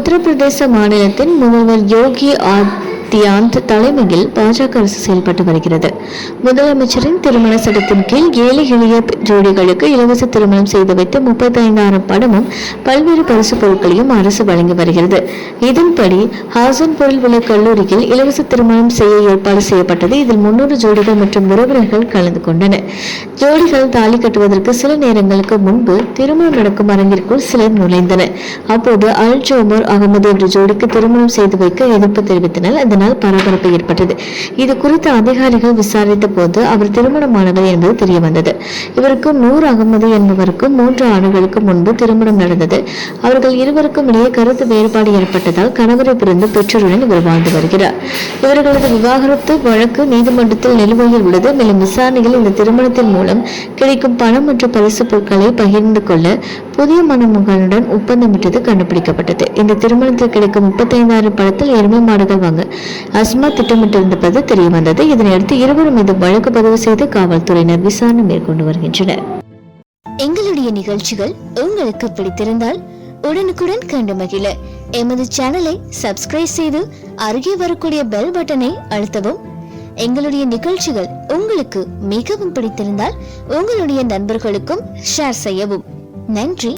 உத்தரப்பிரதேச மாநிலத்தின் முதல்வர் யோகி தியாந்த் தலைமையில் பாஜக அரசு செயல்பட்டு வருகிறது. முதலமைச்சரின் திருமண சட்டத்தின் கீழ் ஏழை எளிய ஜோடிகளுக்கு இலவச திருமணம் செய்து வைத்து முப்பத்தைந்தாயிரம் படமும் பல்வேறு பரிசு பொருட்களையும் அரசு வழங்கி வருகிறது. இதன்படி ஹாசன்பூரில் உள்ள கல்லூரியில் இலவச திருமணம் செய்ய ஏற்பாடு செய்யப்பட்டது. இதில் முன்னூறு ஜோடிகள் மற்றும் உறவினர்கள் கலந்து கொண்டனர். ஜோடிகள் தாலி கட்டுவதற்கு சில நேரங்களுக்கு முன்பு திருமணம் நடக்கும் அரங்கிற்குள் சிலர் நுழைந்தனர். அப்போது அல் ஜோமர் அகமது என்ற ஜோடிக்கு திருமணம் செய்து வைக்க எதிர்ப்பு தெரிவித்தனர். அந்த அதனால் பரபரப்பு ஏற்பட்டது. இது குறித்து அதிகாரிகள் விசாரித்த போது அவர் திருமணமானவர் என்பது தெரிய வந்தது இவருக்கும் நூர் அகமது என்பவருக்கும் மூன்று ஆண்டுகளுக்கு முன்பு திருமணம் நடந்தது. அவர்கள் இருவருக்கும் இடையே கருத்து வேறுபாடு ஏற்பட்டதால் கணவரை பிறந்து பெற்றோருடன் இவர் வாழ்ந்து வருகிறார். இவர்களது விவாகரத்து வழக்கு நீதிமன்றத்தில் நிலுவையில் உள்ளது. மேலும் விசாரணையில் இந்த திருமணத்தின் மூலம் கிடைக்கும் பணம் மற்றும் பரிசு பொருட்களை பகிர்ந்து கொள்ள புதிய மணமகனுடன் ஒப்பந்தமிட்டது கண்டுபிடிக்கப்பட்டது. இந்த திருமணத்தில் கிடைக்கும் முப்பத்தைந்தாயிரம் பணத்தில் எருமை மாடுகள் வாங்க அஸ்மா திட்டமிட்டிருந்தது தெரிய வந்தது இதனையடுத்து இருவரும் மீது வழக்கு பதிவு செய்து காவல்துறையினர் விசாரணை மேற்கொண்டு வருகின்றனர். எங்களுடைய நிகழ்ச்சிகள் உங்களுக்கு பிடித்திருந்தால் உடனுக்குடன் கண்டு மகிழ. எமது சேனலை சப்ஸ்கிரைப் செய்து அருகே வரக்கூடிய பெல் பட்டனை அழுத்தவும். எங்களுடைய நிகழ்ச்சிகள் உங்களுக்கு மிகவும் பிடித்திருந்தால் உங்களுடைய நண்பர்களுக்கும் ஷேர் செய்யவும். நன்றி.